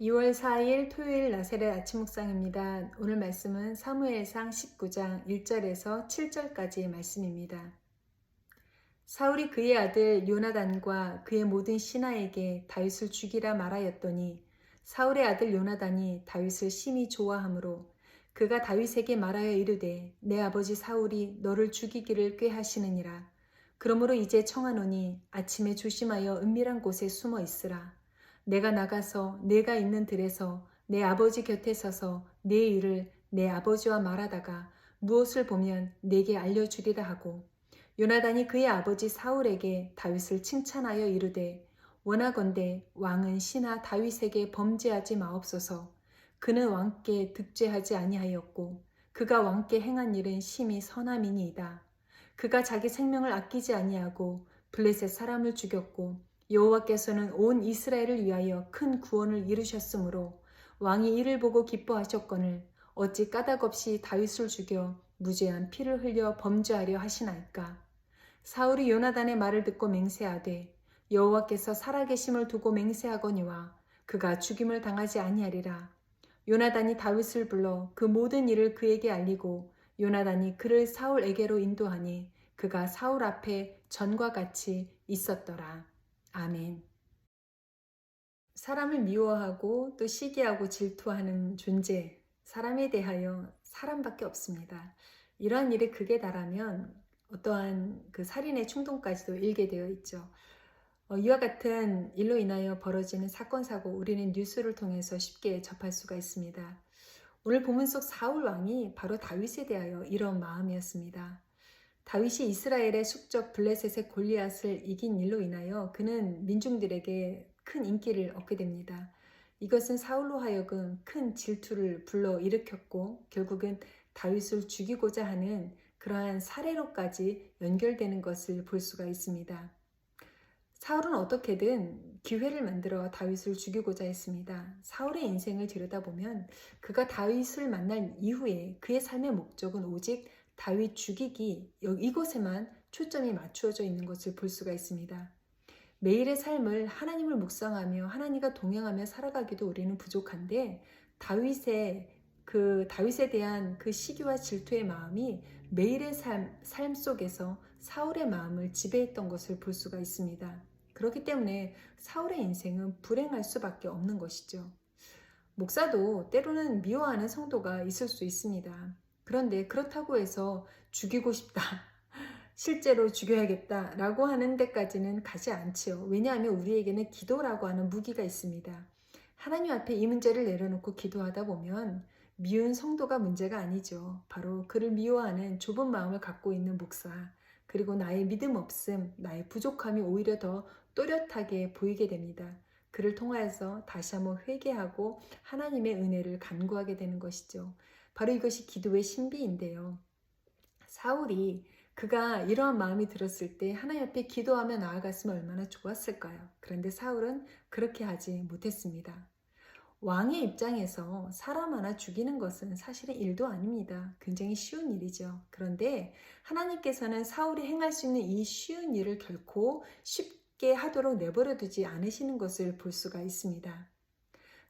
2월 4일 토요일 나세렛 아침 묵상입니다. 오늘 말씀은 사무엘상 19장 1절에서 7절까지의 말씀입니다. 사울이 그의 아들 요나단과 그의 모든 신하에게 다윗을 죽이라 말하였더니 사울의 아들 요나단이 다윗을 심히 좋아하므로 그가 다윗에게 말하여 이르되 내 아버지 사울이 너를 죽이기를 꾀하시느니라. 그러므로 이제 청하노니 아침에 조심하여 은밀한 곳에 숨어 있으라. 내가 나가서 내가 있는 들에서 내 아버지 곁에 서서 내 일을 내 아버지와 말하다가 무엇을 보면 내게 알려주리라 하고 요나단이 그의 아버지 사울에게 다윗을 칭찬하여 이르되 원하건대 왕은 신하 다윗에게 범죄하지 마옵소서. 그는 왕께 득죄하지 아니하였고 그가 왕께 행한 일은 심히 선함이니이다. 그가 자기 생명을 아끼지 아니하고 블레셋 사람을 죽였고 여호와께서는 온 이스라엘을 위하여 큰 구원을 이루셨으므로 왕이 이를 보고 기뻐하셨거늘 어찌 까닭없이 다윗을 죽여 무죄한 피를 흘려 범죄하려 하시나이까 사울이 요나단의 말을 듣고 맹세하되 여호와께서 살아계심을 두고 맹세하거니와 그가 죽임을 당하지 아니하리라 요나단이 다윗을 불러 그 모든 일을 그에게 알리고 요나단이 그를 사울에게로 인도하니 그가 사울 앞에 전과 같이 있었더라. 아멘. 사람을 미워하고 또 시기하고 질투하는 존재, 사람에 대하여 사람밖에 없습니다. 이러한 일에 극에 달하면 어떠한 그 살인의 충동까지도 일게 되어 있죠. 어, 이와 같은 일로 인하여 벌어지는 사건, 사고, 우리는 뉴스를 통해서 쉽게 접할 수가 있습니다. 오늘 본문 속 사울 왕이 바로 다윗에 대하여 이런 마음이었습니다. 다윗이 이스라엘의 숙적 블레셋의 골리앗을 이긴 일로 인하여 그는 민중들에게 큰 인기를 얻게 됩니다. 이것은 사울로 하여금 큰 질투를 불러 일으켰고 결국은 다윗을 죽이고자 하는 그러한 사례로까지 연결되는 것을 볼 수가 있습니다. 사울은 어떻게든 기회를 만들어 다윗을 죽이고자 했습니다. 사울의 인생을 들여다보면 그가 다윗을 만난 이후에 그의 삶의 목적은 오직 다윗 죽이기 이곳에만 초점이 맞추어져 있는 것을 볼 수가 있습니다. 매일의 삶을 하나님을 묵상하며 하나님과 동행하며 살아가기도 우리는 부족한데 다윗의 그 다윗에 대한 그 시기와 질투의 마음이 매일의 삶, 삶 속에서 사울의 마음을 지배했던 것을 볼 수가 있습니다. 그렇기 때문에 사울의 인생은 불행할 수밖에 없는 것이죠. 목사도 때로는 미워하는 성도가 있을 수 있습니다. 그런데 그렇다고 해서 죽이고 싶다. 실제로 죽여야겠다. 라고 하는 데까지는 가지 않지요. 왜냐하면 우리에게는 기도라고 하는 무기가 있습니다. 하나님 앞에 이 문제를 내려놓고 기도하다 보면 미운 성도가 문제가 아니죠. 바로 그를 미워하는 좁은 마음을 갖고 있는 목사, 그리고 나의 믿음 없음, 나의 부족함이 오히려 더 또렷하게 보이게 됩니다. 그를 통하여서 다시 한번 회개하고 하나님의 은혜를 간구하게 되는 것이죠. 바로 이것이 기도의 신비인데요. 사울이 그가 이러한 마음이 들었을 때 하나님 앞에 기도하며 나아갔으면 얼마나 좋았을까요? 그런데 사울은 그렇게 하지 못했습니다. 왕의 입장에서 사람 하나 죽이는 것은 사실은 일도 아닙니다. 굉장히 쉬운 일이죠. 그런데 하나님께서는 사울이 행할 수 있는 이 쉬운 일을 결코 쉽게 하도록 내버려 두지 않으시는 것을 볼 수가 있습니다.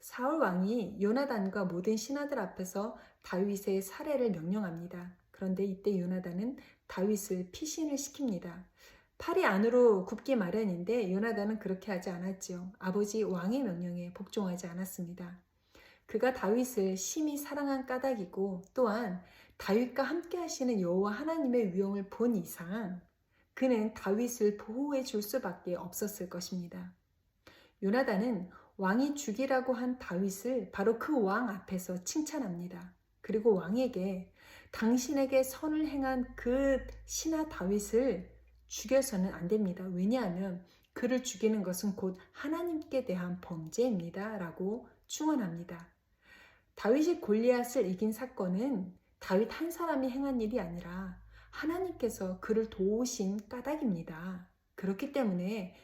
사울 왕이 요나단과 모든 신하들 앞에서 다윗의 살해를 명령합니다. 그런데 이때 요나단은 다윗을 피신을 시킵니다. 팔이 안으로 굽기 마련인데 요나단은 그렇게 하지 않았지요. 아버지 왕의 명령에 복종하지 않았습니다. 그가 다윗을 심히 사랑한 까닭이고 또한 다윗과 함께 하시는 여호와 하나님의 위엄을 본 이상 그는 다윗을 보호해 줄 수밖에 없었을 것입니다. 요나단은 왕이 죽이라고 한 다윗을 바로 그 왕 앞에서 칭찬합니다. 그리고 왕에게 당신에게 선을 행한 그 신하 다윗을 죽여서는 안 됩니다. 왜냐하면 그를 죽이는 것은 곧 하나님께 대한 범죄입니다. 라고 충원합니다. 다윗이 골리앗을 이긴 사건은 다윗 한 사람이 행한 일이 아니라 하나님께서 그를 도우신 까닭입니다. 그렇기 때문에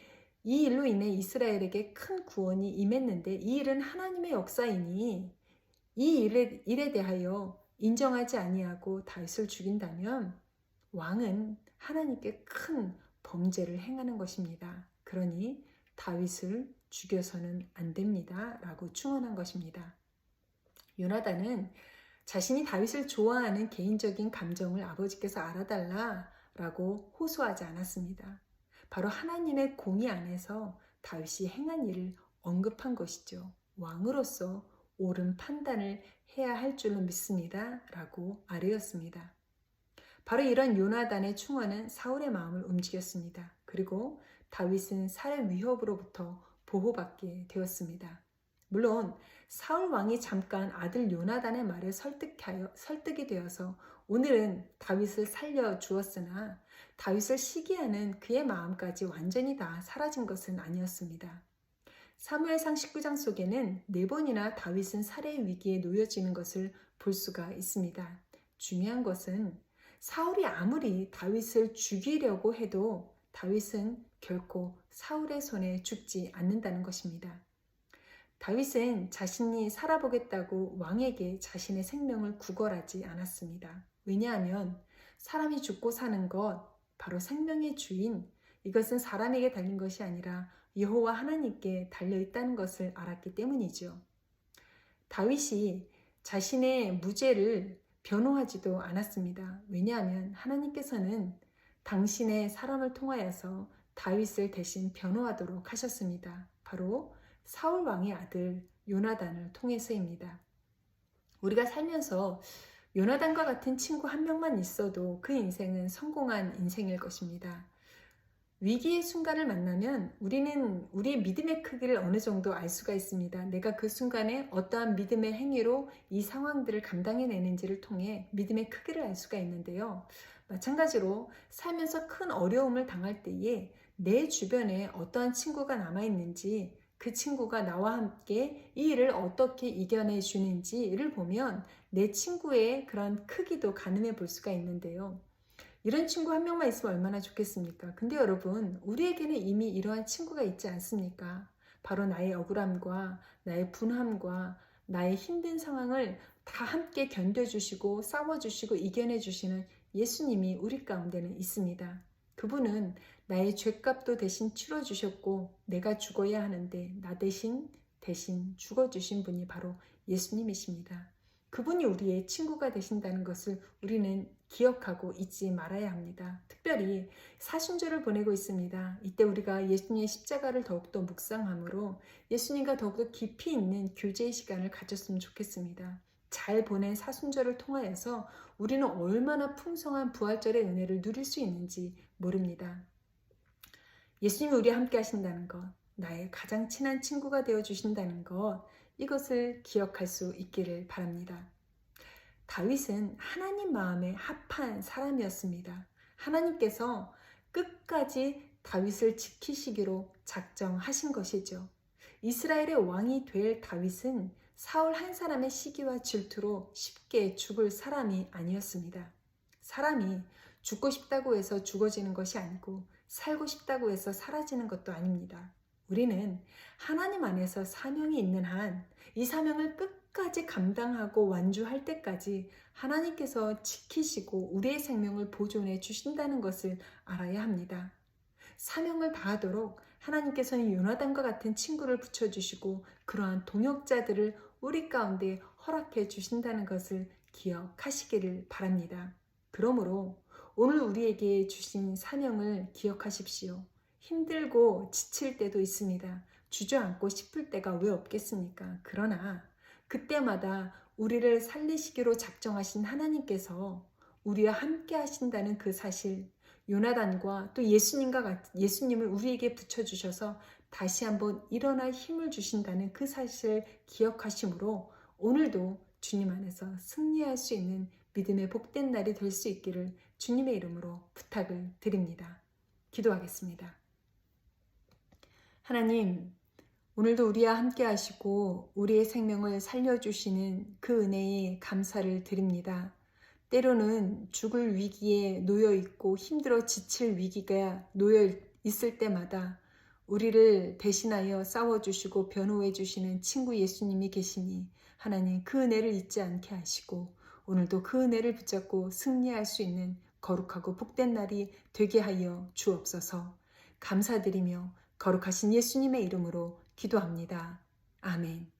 이 일로 인해 이스라엘에게 큰 구원이 임했는데 이 일은 하나님의 역사이니 이 일에, 일에 대하여 인정하지 아니하고 다윗을 죽인다면 왕은 하나님께 큰 범죄를 행하는 것입니다. 그러니 다윗을 죽여서는 안 됩니다. 라고 충원한 것입니다. 요나단은 자신이 다윗을 좋아하는 개인적인 감정을 아버지께서 알아달라 라고 호소하지 않았습니다. 바로 하나님의 공의 안에서 다윗이 행한 일을 언급한 것이죠. 왕으로서 옳은 판단을 해야 할 줄로 믿습니다. 라고 아뢰었습니다. 바로 이런 요나단의 충원은 사울의 마음을 움직였습니다. 그리고 다윗은 살해 위협으로부터 보호받게 되었습니다. 물론 사울 왕이 잠깐 아들 요나단의 말에 설득하여 설득이 되어서 오늘은 다윗을 살려 주었으나 다윗을 시기하는 그의 마음까지 완전히 다 사라진 것은 아니었습니다. 사무엘상 19장 속에는 네 번이나 다윗은 살해 위기에 놓여지는 것을 볼 수가 있습니다. 중요한 것은 사울이 아무리 다윗을 죽이려고 해도 다윗은 결코 사울의 손에 죽지 않는다는 것입니다. 다윗은 자신이 살아보겠다고 왕에게 자신의 생명을 구걸하지 않았습니다. 왜냐하면 사람이 죽고 사는 것, 바로 생명의 주인, 이것은 사람에게 달린 것이 아니라 여호와 하나님께 달려 있다는 것을 알았기 때문이죠. 다윗이 자신의 무죄를 변호하지도 않았습니다. 왜냐하면 하나님께서는 당신의 사람을 통하여서 다윗을 대신 변호하도록 하셨습니다. 바로 사울 왕의 아들 요나단을 통해서입니다. 우리가 살면서 요나단과 같은 친구 한 명만 있어도 그 인생은 성공한 인생일 것입니다. 위기의 순간을 만나면 우리는 우리의 믿음의 크기를 어느 정도 알 수가 있습니다. 내가 그 순간에 어떠한 믿음의 행위로 이 상황들을 감당해내는지를 통해 믿음의 크기를 알 수가 있는데요. 마찬가지로 살면서 큰 어려움을 당할 때에 내 주변에 어떠한 친구가 남아있는지 그 친구가 나와 함께 이 일을 어떻게 이겨내 주는지를 보면 내 친구의 그런 크기도 가늠해 볼 수가 있는데요. 이런 친구 한 명만 있으면 얼마나 좋겠습니까? 근데 여러분, 우리에게는 이미 이러한 친구가 있지 않습니까? 바로 나의 억울함과 나의 분함과 나의 힘든 상황을 다 함께 견뎌주시고 싸워주시고 이겨내주시는 예수님이 우리 가운데는 있습니다. 그분은 나의 죄값도 대신 치러주셨고 내가 죽어야 하는데 나 대신 대신 죽어주신 분이 바로 예수님이십니다. 그분이 우리의 친구가 되신다는 것을 우리는 기억하고 잊지 말아야 합니다. 특별히 사순절을 보내고 있습니다. 이때 우리가 예수님의 십자가를 더욱더 묵상함으로 예수님과 더욱더 깊이 있는 교제의 시간을 가졌으면 좋겠습니다. 잘 보낸 사순절을 통하여서 우리는 얼마나 풍성한 부활절의 은혜를 누릴 수 있는지 모릅니다. 예수님이 우리와 함께 하신다는 것, 나의 가장 친한 친구가 되어 주신다는 것, 이것을 기억할 수 있기를 바랍니다. 다윗은 하나님 마음에 합한 사람이었습니다. 하나님께서 끝까지 다윗을 지키시기로 작정하신 것이죠. 이스라엘의 왕이 될 다윗은 사울 한 사람의 시기와 질투로 쉽게 죽을 사람이 아니었습니다. 사람이 죽고 싶다고 해서 죽어지는 것이 아니고 살고 싶다고 해서 사라지는 것도 아닙니다. 우리는 하나님 안에서 사명이 있는 한 이 사명을 끝까지 감당하고 완주할 때까지 하나님께서 지키시고 우리의 생명을 보존해 주신다는 것을 알아야 합니다. 사명을 다하도록 하나님께서는 요나단과 같은 친구를 붙여주시고 그러한 동역자들을 우리 가운데 허락해 주신다는 것을 기억하시기를 바랍니다. 그러므로 오늘 우리에게 주신 사명을 기억하십시오. 힘들고 지칠 때도 있습니다. 주저앉고 싶을 때가 왜 없겠습니까? 그러나 그때마다 우리를 살리시기로 작정하신 하나님께서 우리와 함께 하신다는 그 사실, 요나단과 또 예수님과 같, 예수님을 우리에게 붙여주셔서 다시 한번 일어날 힘을 주신다는 그 사실을 기억하심으로 오늘도 주님 안에서 승리할 수 있는 믿음의 복된 날이 될 수 있기를 주님의 이름으로 부탁을 드립니다. 기도하겠습니다. 하나님, 오늘도 우리와 함께 하시고 우리의 생명을 살려주시는 그 은혜에 감사를 드립니다. 때로는 죽을 위기에 놓여 있고 힘들어 지칠 위기가 놓여 있을 때마다 우리를 대신하여 싸워주시고 변호해 주시는 친구 예수님이 계시니 하나님 그 은혜를 잊지 않게 하시고 오늘도 그 은혜를 붙잡고 승리할 수 있는 거룩하고 복된 날이 되게 하여 주옵소서 감사드리며 거룩하신 예수님의 이름으로 기도합니다. 아멘.